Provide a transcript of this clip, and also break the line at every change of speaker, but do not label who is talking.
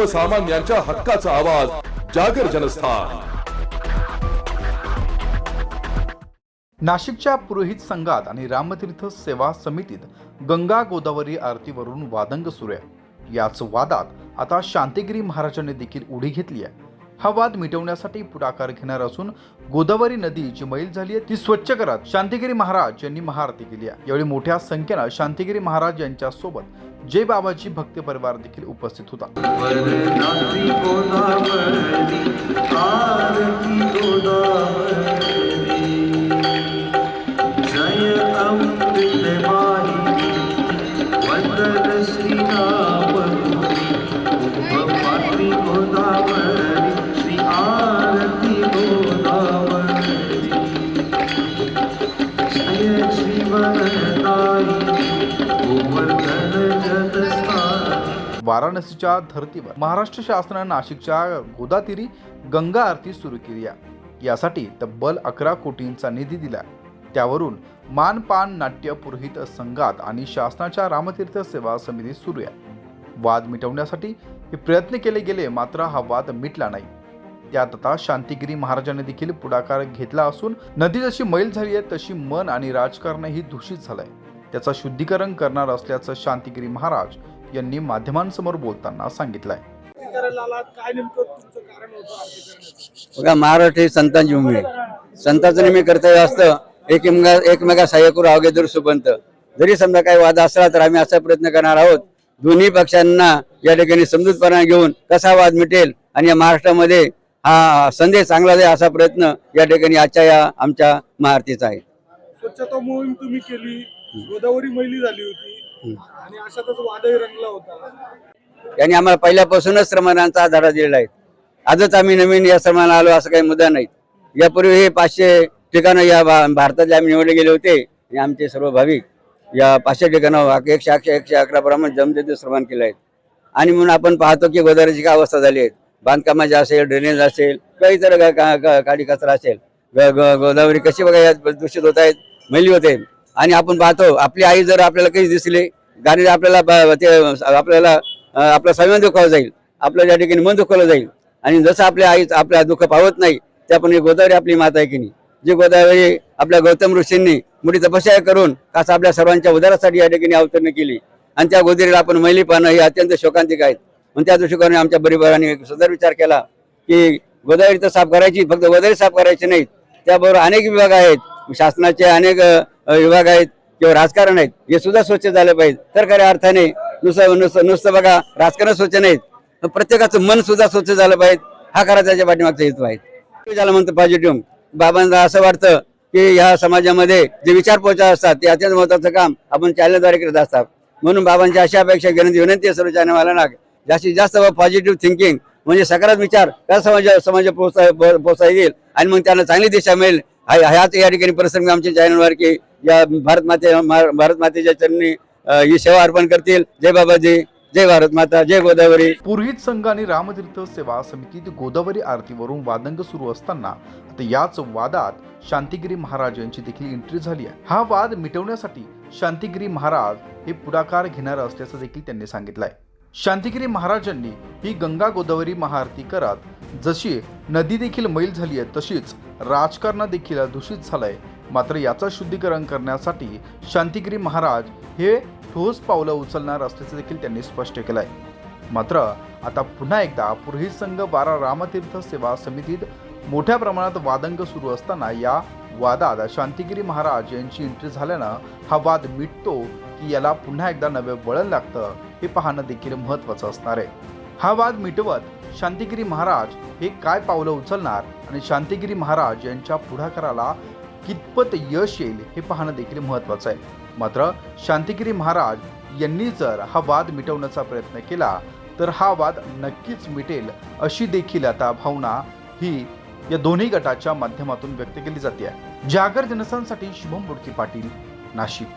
सर्वसामान्यांच्या हक्काचा आवाज जागर जनस्थान.
नाशिकच्या पुरोहित संघात आणि रामतीर्थ सेवा समितीत गंगा गोदावरी आरतीवरून वादंग सुरू आहे. याच वादात आता शांतिगिरी महाराजांनी देखील उडी घेतली आहे. हा वाद मिटवण्यासाठी पुढाकार घेणार असून गोदावरी नदी जी मैल झाली आहे ती स्वच्छ करत शांतिगिरी महाराज यांनी महाआरती केली आहे. यावेळी मोठ्या संख्येनं शांतिगिरी महाराज यांच्या सोबत जय बाबाजी भक्त परिवार देखील उपस्थित होता.
गोदावरी आरती
वाराणसीच्या धर्तीवर महाराष्ट्र शासनाने नाशिकच्या गोदातीरी गंगा आरती सुरू केली आहे. यासाठी तब्बल अकरा कोटींचा निधी दिला त्यावरून मानपान नाट्य पुरोहित संघात आणि शासनाच्या रामतीर्थ सेवा समिती सुरू आहे. वाद मिटवण्यासाठी हे प्रयत्न केले गेले मात्र हा वाद मिटला नाही. त्यात आता शांतिगिरी महाराजांनी देखील पुढाकार घेतला असून नदी जशी मैल झाली आहे तशी मन आणि राजकारणही दूषित झालंय. त्याचा शुद्धीकरण करणार असल्याचं शांतिगिरी महाराज यांनी माध्यमांसमोर बोलताना सांगितलंय.
करायला आलात काय नेमकं तुमचं कारण होतं आरती करण्याचं
बघा महाराष्ट्र ही संतांची भूमी आहे. संतांचं नेहमी कर्तव्य असतं एकमेका एकमेका सहाय्य करू अवघे सुपंत जरी समजा काही वाद असला तर आम्ही असा प्रयत्न करणार आहोत दोन्ही पक्षांना या ठिकाणी समजूतपणा घेऊन कसा वाद मिटेल आणि या महाराष्ट्रामध्ये हा संदेश चांगला जाईल असा प्रयत्न या ठिकाणी आजच्या या आमच्या महाआरतीचा आहे.
स्वच्छता मोहीम तुम्ही केली गोदावरी मैली झाली होती. आणि अशातच वादही रंगला होता.
यांनी आम्हाला पहिल्यापासूनच श्रमणांचा आधार दिलेला आहे. आजच आम्ही नवीन या श्रमाला आलो असं काही मुद्दा नाही. यापूर्वी हे पाचशे ठिकाणं या भारतातले आम्ही निवडले गेले होते. आणि आमचे सर्व भाविक या पाचशे ठिकाणं एकशे अकशे एकशे अकरा प्रमाणे जमते श्रमण केलं आहे. आणि म्हणून आपण पाहतो की गोदावरीची काय अवस्था झाली आहे. बांधकामाची असेल ड्रेनेज असेल काही तर काडी कचरा असेल. गोदावरी कशी बघा यात दूषित होत आहेत मैली होते आणि आपण पाहतो आपली आई जर आपल्याला काही दिसली गाडी आपल्याला ते आपल्याला आपला आपलं संयम दुखावलं जाईल आपलं या ठिकाणी मन दुखवलं जाईल आणि जसं आपल्या आई आपल्या दुःख पावत नाही त्यापणे गोदावरी आपली माता आहे की नाही. जी गोदावरी आपल्या गौतम ऋषींनी मोठी तपस्या करून कसं आपल्या सर्वांच्या उदारासाठी या ठिकाणी अवतरण केली. आणि त्या गोदावरीला आपण मैली पाहणं हे अत्यंत शोकांतिक आहेत म्हणून त्या दृष्टिकोनाने आमच्या परिवाराने एक सुंदर विचार केला की गोदावरी तर साफ करायची फक्त गोदावरी साफ करायची नाहीत. त्याबरोबर अनेक विभाग आहेत. शासनाचे अनेक विभाग आहेत किंवा राजकारण आहेत हे सुद्धा स्वच्छ झालं पाहिजे. तर खऱ्या अर्थाने नुसतं नुसतं नुसतं बघा राजकारण स्वच्छ नाहीत प्रत्येकाचं मन सुद्धा स्वच्छ झालं पाहिजे. हा खरा त्याच्या पाठीमागचा हेतू आहे. झालं म्हणतो पॉझिटिव्ह बाबांना असं वाटतं की ह्या समाजामध्ये जे विचार पोहोचत असतात ते अत्यंत महत्वाचं काम आपण चॅनलद्वारे करत असतात. म्हणून बाबांची अशा अपेक्षा विनंती विनंती आहे सर्व चॅनलवाल्यांना जास्तीत जास्त पॉझिटिव्ह थिंकिंग म्हणजे सकारात्मक विचार कसा समाज समाज पोहोचता पोहोचता येईल. आणि मग त्यांना चांगली दिशा मिळेल. हा- ह्याच या ठिकाणी प्रसंग आमच्या चॅनलवर की या भारत माते भारत मातेच्या चरणी ही सेवा अर्पण करतील. जय बाबाजी जय भारत माता जय गोदावरी.
पुरोहित संघ आणि रामतीर्थ सेवा समितीत गोदावरी आरतीवरून वादंग सुरू असताना आता याच वादात शांतिगिरी महाराज यांची देखील एंट्री झाली आहे. हा वाद मिटवण्यासाठी शांतिगिरी महाराज हे पुढाकार घेणार असल्याचं देखील त्यांनी सांगितलंय शांतिगिरी महाराजांनी ही गंगा गोदावरी महाआरती करत जशी नदी देखील मैल झाली आहे तशीच राजकारण देखील दूषित झालंय. मात्र याचं शुद्धीकरण करण्यासाठी शांतिगिरी महाराज हे ठोस पावलं उचलणार असल्याचं देखील त्यांनी स्पष्ट केलं आहे मात्र आता पुन्हा एकदा पुरोहित संघ बारा रामतीर्थ सेवा समितीत मोठ्या प्रमाणात वादंग सुरू असताना या वादात शांतिगिरी महाराज यांची एंट्री झाल्यानं हा वाद मिटतो की याला पुन्हा एकदा नवे वळण लागतं हे पाहणं देखील महत्त्वाचं असणार आहे. हा वाद मिटवत शांतिगिरी महाराज हे काय पावलं उचलणार आणि शांतिगिरी महाराज यांच्या पुढाकाराला कितपत यश येईल हे पाहणं देखील महत्त्वाचं आहे. मात्र शांतिगिरी महाराज यांनी जर हा वाद मिटवण्याचा प्रयत्न केला तर हा वाद नक्कीच मिटेल अशी देखील आता भावना ही या दोन्ही गटाच्या माध्यमातून व्यक्त केली जाते. जागर जनसांसाठी शुभम बुडकी पाटील नाशिक.